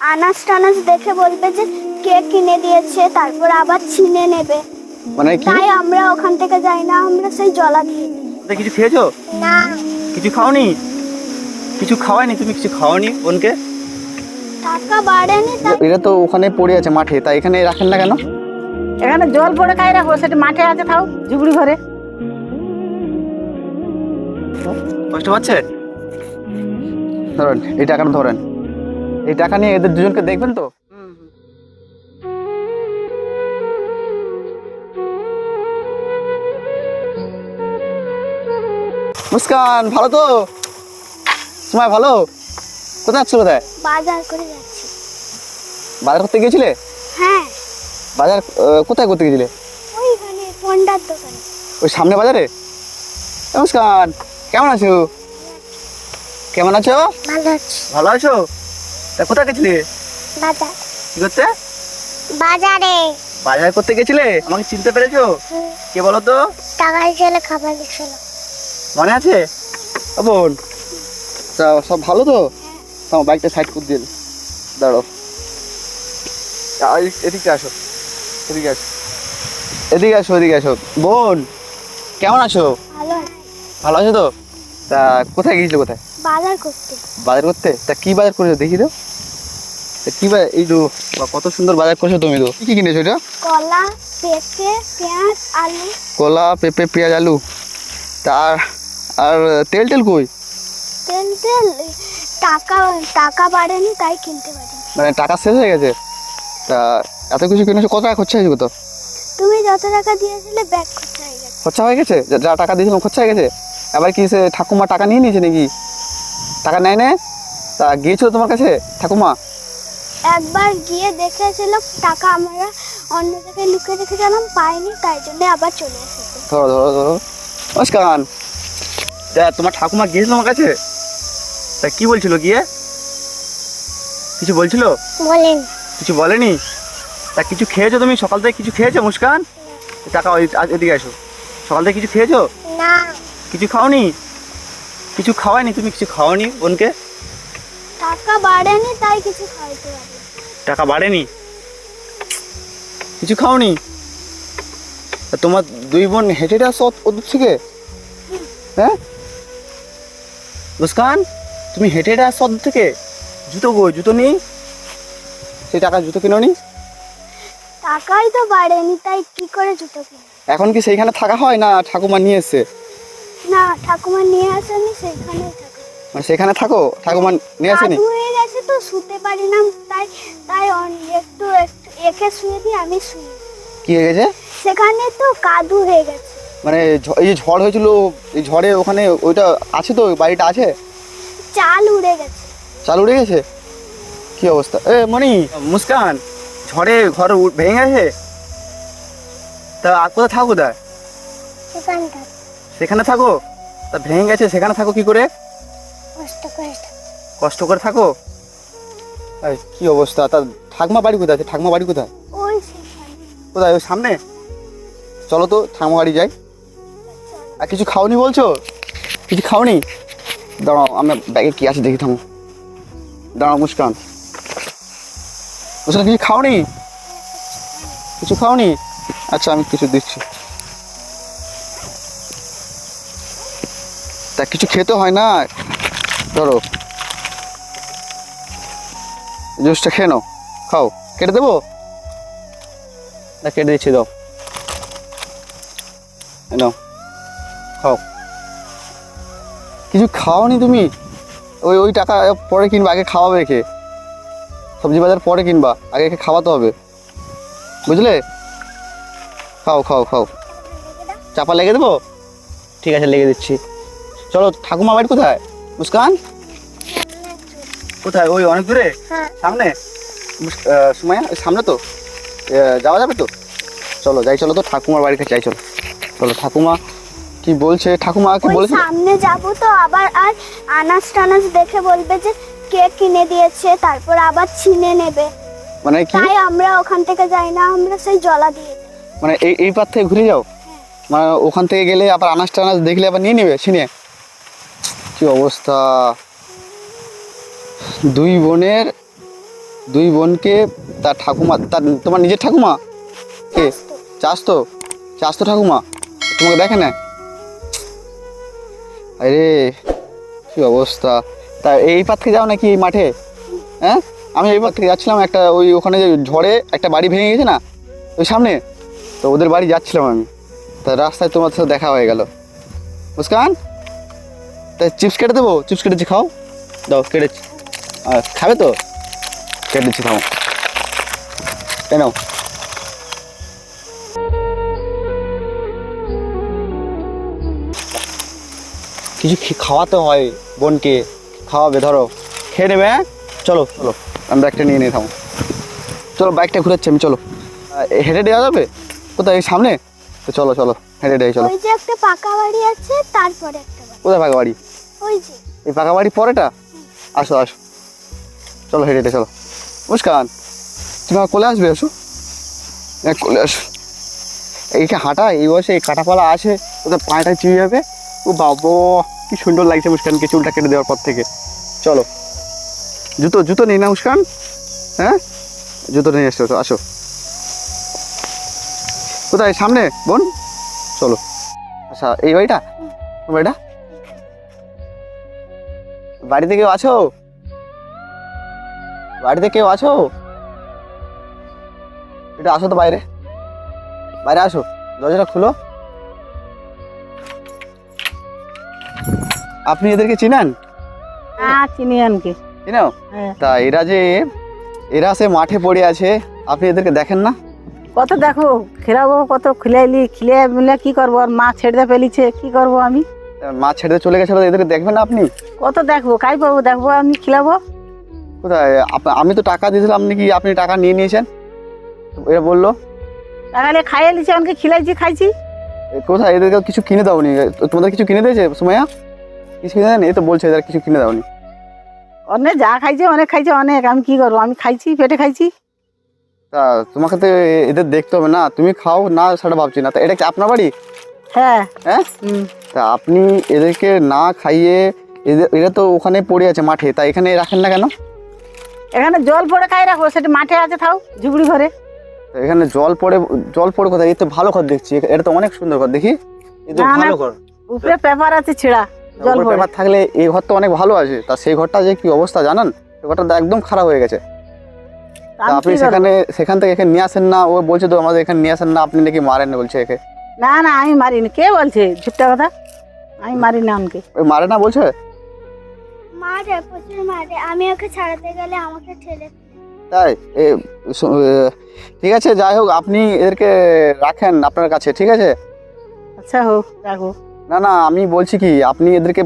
আনাজ টানাজ দেখে বলবে যে কে কিনে দিয়েছে তারপর আবার ছিনে নেবে। মানে কি? তাই আমরা ওখান থেকে যাই না আমরা সেই জলা দিয়ে দিই তা কিছু খেয়েছো? না। কিছু খাওনি? কিছু খাওয়াইনি তুমি? কিছু খাওয়ানি বোনকে? টাকা বাড়েনি তাই এটা তো ওখানে পড়ে আছে মাঠে তাই এখানে রাখেন না কেন? এখানে জল পড়ে খাই রাখব সেটা মাঠে আছে তাও ঝুগড়ি ঘরে। কষ্ট পাচ্ছে? ধরেন এই টাকাটা ধরেন? এই টাকা নিয়ে এদের দুজনকে দেখবেন তো? মুস্কান ভালো তো? সময় ভালো? কোথায় যাচ্ছ কোথায়? বাজার করে যাচ্ছি। বাজার করতে গিয়েছিলে? হ্যাঁ। বাজার আহ, কোথায় করতে গিয়েছিলে? ওইখানে পন্ডার দোকানে। ওই সামনে বাজারে? এ মুস্কান কেমন আছো। কেমন আছো? ভালো আছি। ভালো আছো? তা কোথায় গেছিলে? বাজার। কি করতে? বাজারে। বাজার করতে গেছিলে? আমাকে চিনতে পেরেছ? কে বলো তো? টাকা ছেলে খাবার দিচ্ছিল মনে আছে? ও বোন। তা সব ভালো তো? তোমার বাইকটা সাইড করে দিল দাঁড়ো এদিকে আসো। এদিকে আসো। এদিকে আসো এদিকে আসো। বোন কেমন আছো। ভালো আছো তো? তা কোথায় গিয়েছিলে কোথায়? বাজার করতে। বাজার করতে? তা কি বাজার করেছ দেখি তো। তা কি বাজার এই তো কত সুন্দর বাজার করেছ তুমি তো। কি কিনেছো এটা? কলা পেঁপে পেঁয়াজ আলু। কলা পেঁপে পেঁয়াজ আলু। তার আর তেল টেল কই? তেল তেল টাকা টাকা বাড়েনি তাই কিনতে পারিনি। মানে টাকা শেষ হয়ে গেছে? তা এত কিছু কিনেছো কত টাকা খরচা হয়েছে কত? তুমি যত টাকা দিয়েছিলে ব্যাগ খরচা হয়ে গেছে। খরচা হয়ে গেছে? যা- যা টাকা দিয়েছিলাম খরচা হয়ে গেছে? আবার কি সে ঠাকুমা টাকা নিয়ে নিয়েছে নাকি? টাকা নেয় নে। তা গিয়েছিল তোমার কাছে? ঠাকুমা? একবার গিয়ে দেখেছিল টাকা আমরা অন্য জায়গায় লুকিয়ে রেখেছিলাম পাইনি তাই জন্য আবার চলে এসেছে। ধরো ধরো ধরো নমস্কার। তা তোমার ঠাকুমা গিয়েছিল আমার কাছে? তা কি বলছিল গিয়ে? কিছু বলছিল? বলেন। কিছু বলেনি? তা কিছু খেয়েছো তুমি? সকাল থেকে কিছু খেয়েছো মুস্কান? টাকা ওই আ- এদিকে আসো সকাল থেকে কিছু খেয়েছো? না। কিছু খাওনি? কিছু খাওয়াইনি তুমি কিছু খাওয়ানি বোনকে? টাকা বাড়েনি তাই কিছু খাইতে পারি টাকা বাড়েনি? কিছু খাওনি? তোমার দুই বোন হেঁটে আসো ওদ- ওদূর থেকে? হ্যাঁ? মুস্কান তুমি হেঁটে হেঁটে আসো ওদূর থেকে? জুতো গো জুতো নেই সেই টাকা জুতো কিনো নি? টাকাই তো বাড়েনি তাই কি করে জুতো কিনি এখন কি সেইখানে থাকা হয় না ঠাকুমা নিয়ে এসছে? না ঠাকুমা নিয়ে আসেনি সেখানেই থাকে। মানে সেখানে থাকো? ঠাকুমা নিয়ে আসেনি? হয়ে গেছে তো শুতে পারি না তাই তাই একটু একটু একে শুয়ে দিই আমি শুই কি হয়ে গেছে? সেখানে তো কাদু হয়ে গেছে। মানে ঝ- এই যে ঝড় হয়েছিল এই ঝড়ে ওখানে ওইটা আছে তো ওই বাড়িটা আছে? চাল উড়ে গেছে। চাল উড়ে গেছে? কি অবস্থা? এ মনি মুস্কান ঝড়ে ঘর ভেঙে গেছে? তা আর কোথায় থাকো সেখানটা সেখানে থাকো। তা ভেঙে গেছে সেখানে থাকো কি করে? কষ্ট করে কষ্ট করে থাকো? কি অবস্থা? তা ঠাকমা বাড়ি কোথায়? ঠাকমা বাড়ি কোথায়? কোথায়? ওই সামনে? চলো তো ঠাকমা বাড়ি যাই। আর কিছু খাওনি বলছো? কিছু খাওনি? দাঁড়াও আমার ব্যাগে কি আছে দেখি থামো। দাঁড়াও মুস্কান। মুস্কান কিছু খাওনি? কিছু খাওনি? আচ্ছা আমি কিছু দিচ্ছি। কিছু খেতে হয় না। ধরো। জুসটা খেয়ে নাও। খাও। কেটে দেবো? না, কেটে দিচ্ছি, দাও। নাও। খাও। কিছু খাওনি তুমি? ওই ওই টাকা পরে কিনবা, আগে খাওয়াবে রেখে সবজি বাজার পরে কিনবা, আগে একে খাওয়াতে হবে। বুঝলে? খাও খাও খাও। চাপা লেগে দেবো? ঠিক আছে, লেগে দিচ্ছি। চলো ঠাকুমা বাড়ি কোথায়? মুস্কান? কোথায়? ওই অনেক দূরে? হ্যাঁ। সামনে? সুমাইয়া সামনে তো? যাওয়া যাবে তো? চলো যাই চলো তো ঠাকুমার বাড়ি কাছে যাই চলো। চলো ঠাকুমা কি বলছে? ঠাকুমা কি বলেছে? সামনে যাব তো আবার আর আনাজ টানাজ দেখে বলবে যে কে কিনে দিয়েছে তারপর আবার ছিনে নেবে। মানে কি? তাই আমরা ওখান থেকে যাই না আমরা সেই জলা দিয়ে মানে এই এই পার থেকে ঘুরে যাও? মানে ওখান থেকে গেলে আবার আনাজ টানাজ দেখলে আবার নিয়ে নেবে ছিনে? কি অবস্থা? দুই বোনের, দুই বোনকে তার ঠাকুমা, তার তোমার নিজের ঠাকুমা? কে? চাস তো চাস তো ঠাকুমা? তোমাকে দেখে না? আরে, কি অবস্থা? তা এই পাত থেকে যাও নাকি এই মাঠে? হ্যাঁ? আমি এই পাত থেকে যাচ্ছিলাম, একটা ওই ওখানে যে ঝড়ে একটা বাড়ি ভেঙে গেছে না, ওই সামনে? তো ওদের বাড়ি যাচ্ছিলাম আমি। তা রাস্তায় তোমার সাথে দেখা হয়ে গেল। মুস্কান? তা চিপস কেটে দেবো? চিপস কেটেছি খাও। দাও কেটেছি। আর খাবে তো? কেটেছি খাও কেন কিছু খাওয়াতে হয় বোনকে। খাওয়াবে ধরো। খেয়ে নেবে হ্যাঁ? চলো চলো। আমি ব্যাগটা নিয়ে নিয়ে থামো চলো বাইকটা ঘুরাচ্ছি আমি চলো। হেঁটে দেওয়া যাবে? কোথায় সামনে? তো চলো চলো। হেঁটে দেয় চলো। একটা পাকা বাড়ি আছে তারপরে একটা কোথায় পাকা বাড়ি? এই পাকা বাড়ি পরেটা? আসো আসো। চলো হেঁটে হেঁটে চলো। মুস্কান তুমি আমার কোলে আসবে? আসো। কোলে আসো। এইটা হাঁটা এই বয়সে এই কাঁটাপালা আছে ওদের পায়েটা চিড়ে যাবে। ও বাবো কি সুন্দর লাগছে মুস্কানকে চুলটা কেটে দেওয়ার পর থেকে। চলো। জুতো জুতো নেই না মুস্কান। হ্যাঁ? জুতো নিয়ে এসছো তো আসো। কোথায়? সামনে বোন? চলো। আচ্ছা এই বাড়িটা? বাড়িটা? বাড়িতে কেউ আছো? বাড়িতে কেউ আছো? এটা আসো তো বাইরে। বাইরে আসো দরজাটা খুলো। আপনি এদেরকে চিনেন? হ্যাঁ চিনি হ্যাঁ। তা এরা যে এরা সে মাঠে পড়ে আছে আপনি এদেরকে দেখেন না? কত দেখো খেলাবো কত খিলাইলি খিলে মিলে কি করব? আর মা ছেড়ে ফেলিছে কি করব আমি? মা ছেড়ে চলে গেছে তো এদেরকে দেখবেন না আপনি? কত দেখব? কাই পাবো? দেখব আমি? খিলাবো কোথায়? আমি তো টাকা দিয়েছিলাম আপনি কি আপনি টাকা নিয়ে নিয়েছেন? এরা বলল। তাহলে খাইয়ে লিছে আমাকে খিলাইছি খাইছি? কোথায়? এদেরকে কিছু কিনে দাওনি? তোমাদের কিছু কিনে দিয়েছে সুমাইয়া? কিছু কিনে দেয়নি? এই তো বলছে এদের কিছু কিনে দাওনি। অনেক যা খাইছে অনেক খাইছে অনেক। আমি কি করব? আমি খাইছি পেটে খাইছি। তা তোমাকে তো এদের দেখতে হবে না। তুমি খাও না সেটা ভাবছি না। তা এটা কি আপনার বাড়ি? হ্যাঁ। হ্যাঁ? তা আপনি এদেরকে না খাইয়ে এদের এরা তো ওখানে পড়ে আছে মাঠে তা এখানে রাখেন না কেন? এখানে জল পড়ে খাই রাখো সেটা মাঠে আছে থাও ঝুপড়ি ঘরে। তা এখানে জল পড়ে জল পড়ে কোথায়? এই তো ভালো ঘর দেখছি এটা তো অনেক সুন্দর ঘর দেখি। এই তো না, না। ভালো ঘর। উপরে পেপার আছে ছিঁড়া জল পড়ে। পেপার থাকলে এই ঘরটা অনেক ভালো আছে তা সেই ঘরটা যে কি অবস্থা জানান? ঘরটা তো একদম খারাপ হয়ে গেছে। তা আমি আপনি কি করব? সেখানে সেখান থেকে এখানে নিয়ে আসেন না ও বলছে তো আমাদের এখানে নিয়ে আসেন না আপনি নাকি মারেন বলছে একে। না না আমি মারিনি। কে বলছে? ঝুপটা কথা? আমি মারি না আমাকে। ওই মারে না বলছে? মারে প্রচুর মারে। আমি ওকে ছাড়াতে গেলে আমাকে ঠেলে তাই? এ, এ, ঠিক আছে যাই হোক আপনি এদেরকে রাখেন আপনার কাছে ঠিক আছে? আচ্ছা হোক রাখো। না না আমি বলছি কি আপনি এদেরকে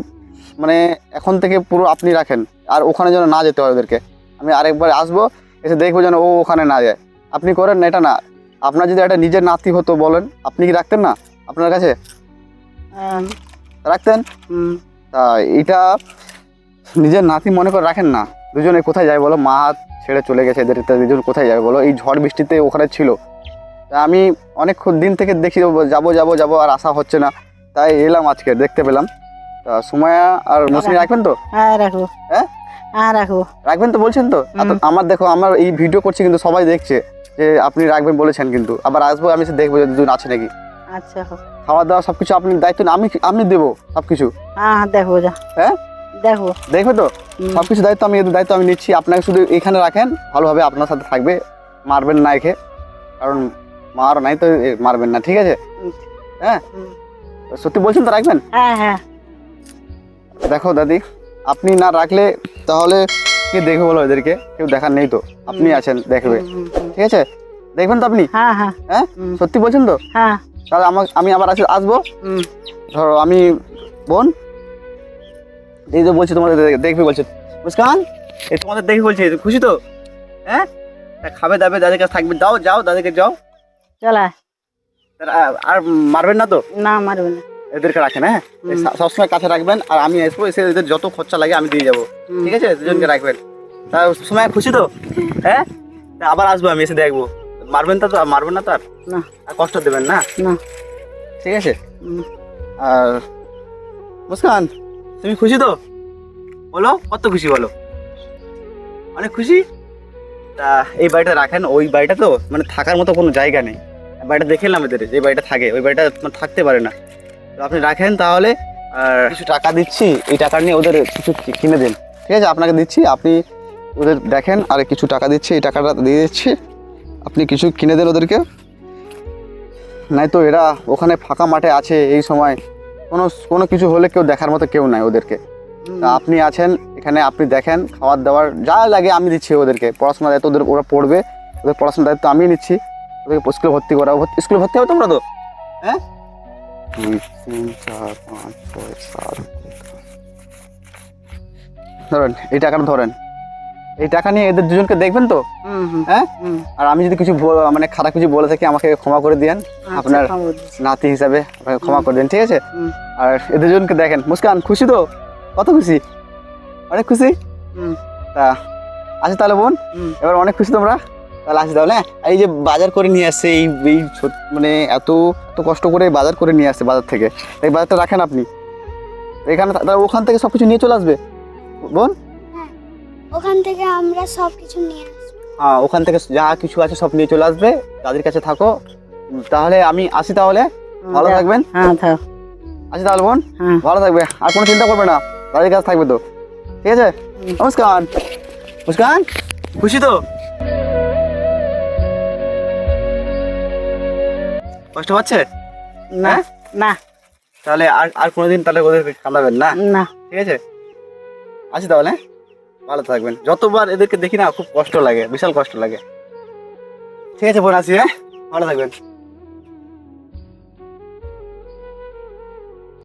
মানে এখন থেকে পুরো আপনি রাখেন আর ওখানে যেন না যেতে হয় ওদেরকে। আমি আরেকবার আসব এসে দেখব যেন ও ওখানে না যায়। আপনি করেন না এটা না। আপনার যদি একটা নিজের নাতি হতো বলেন আপনি কি রাখতেন না আপনার কাছে? রাখতেন? তা এটা নিজের নাতি মনে করে রাখেন না। দুজনে কোথায় যায় বলো? মা ছেড়ে চলে গেছে এদের দুজন কোথায় যাবে বলো? এই ঝড় বৃষ্টিতে ওখানে ছিল। তা আমি অনেক দিন থেকে দেখি যাব যাব যাব আর আশা হচ্ছে না। তাই এলাম আজকে দেখতে পেলাম। তা সুমায়া আর মৌসুমি রাখবেন তো? হ্যাঁ রাখো। হ্যাঁ? হ্যাঁ রাখো রাখবেন তো বলছেন তো? আমার দেখো আমার এই ভিডিও করছি কিন্তু সবাই দেখছে যে আপনি রাখবেন বলেছেন কিন্তু। আবার আসব আমি এসে দেখব যে দুজন আছে নাকি। আচ্ছা খাওয়া দাওয়া সব কিছু আপনি দায়িত্ব আমি আমি দেবো সব কিছু হ্যাঁ হ্যাঁ যা। হ্যাঁ? দেখো দেখবে তো? হুম। সব কিছু দায়িত্ব আমি দায়িত্ব আমি নিচ্ছি। আপনাকে শুধু এখানে রাখেন ভালোভাবে আপনার সাথে থাকবে। মারবেন না একে। কারণ মার নাই তো মারবেন না ঠিক আছে? হ্যাঁ? সত্যি বলছেন তো রাখবেন? হ্যাঁ হ্যাঁ। দেখো দাদি। আপনি না রাখলে তাহলে কে দেখবে বলো এদেরকে? কেউ দেখার নেই তো। আপনি আছেন দেখবে। ঠিক আছে? দেখবেন তো আপনি? হ্যাঁ হ্যাঁ। হ্যাঁ? সত্যি বলছেন তো? হ্যাঁ। তাহলে আমার আমি আবার আসে আসব? ধরো আমি বোন এই যে বলছি তোমাদের দেখবে বলছে। মুস্কান এই তোমাদের দেখবে বলছে খুশি তো? হ্যাঁ? খাবে দাবে দাদের কাছে থাকবে যাও যাও দাদাকে যাও। চলা আর মারবেন না তো? না মারবে না। এদেরকে রাখেন হ্যাঁ? সব- সবসময় কাছে রাখবেন আর আমি আসব এসে এদের যত খরচা লাগে আমি দিয়ে যাব। ঠিক আছে? দুজনকে রাখবেন। তা সময় খুশি তো? হ্যাঁ? তা আবার আসব আমি এসে দেখব। মারবেন তো আর মারবেন না তো আর? না। আর কষ্ট দেবেন না? না। ঠিক আছে? আর মুস্কান তুমি খুশি তো? বলো কত খুশি বলো? অনেক খুশি? তা এই বাড়িটা রাখেন ওই বাড়িটা তো মানে থাকার মতো কোনো জায়গা নেই। বাড়িটা দেখে এলাম এদের যে বাড়িটা থাকে ওই বাড়িটা থাকতে পারে না। তো আপনি রাখেন তাহলে আর কিছু টাকা দিচ্ছি এই টাকা নিয়ে ওদের কিছু কিনে দিন। ঠিক আছে আপনাকে দিচ্ছি আপনি ওদের দেখেন আর কিছু টাকা দিচ্ছি এই টাকাটা দিয়ে দিচ্ছি। আপনি কিছু কিনে দেন ওদেরকে। নাই তো এরা ওখানে ফাঁকা মাঠে আছে এই সময়। কোনো কোনো কিছু হলে কেউ দেখার মতো কেউ নাই ওদেরকে। তা আপনি আছেন এখানে আপনি দেখেন খাবার দাবার যা লাগে আমি দিচ্ছি ওদেরকে। পড়াশোনার দায়িত্ব ওদের ওরা পড়বে। ওদের পড়াশোনার দায়িত্ব আমি নিচ্ছি। ওদেরকে স্কুলে ভর্তি করা স্কুলে ভর্তি হবে তোমরা তো? হ্যাঁ? দুই তিন চার পাঁচ ছয় সাত ধরেন এই টাকাটা ধরেন। এই টাকা নিয়ে এদের দুজনকে দেখবেন তো? হ্যাঁ? আর আমি যদি কিছু মানে খারাপ কিছু বলে থাকি আমাকে ক্ষমা করে দিয়েন। আপনার আচ্ছা, নাতি হিসাবে আপনাকে ক্ষমা করে দিন ঠিক আছে? আর এদের দুজনকে দেখেন। মুস্কান খুশি তো? কত খুশি? অনেক খুশি? তা আচ্ছা তাহলে বোন এবার অনেক খুশি তোমরা? তাহলে আসি তাহলে হ্যাঁ? এই যে বাজার করে নিয়ে আসছে এই এই ছোট- মানে এত এত কষ্ট করে বাজার করে নিয়ে আসছে বাজার থেকে। এই বাজারটা রাখেন আপনি। এখানে ওখান থেকে সব কিছু নিয়ে চলে আসবে? বোন? ওখান থেকে আমরা সব কিছু নিয়ে আসব। হ্যাঁ ওখান থেকে যা কিছু আছে সব নিয়ে চলে আসবে। তাদের কাছে থাকো। তাহলে আমি আসি তাহলে। ভালো থাকবেন। হ্যাঁ থাক। আসি তাহলে বোন। হ্যাঁ। ভালো থাকবে। আর কোনো চিন্তা করবে না। দাদির কাছে থাকবে তো। ঠিক আছে? নমস্কার। মুস্কান খুশি তো? কষ্ট পাচ্ছে না। হ্যাঁ? না। তাহলে আর আর কোনোদিন তাহলে ওদের কাঁদাবেন না? না। ঠিক আছে? আছে তাহলে? ভালো থাকবেন। যতবার এদেরকে দেখি না খুব কষ্ট লাগে বিশাল কষ্ট লাগে। ঠিক আছে বোন আসি হ্যাঁ? ভালো থাকবেন।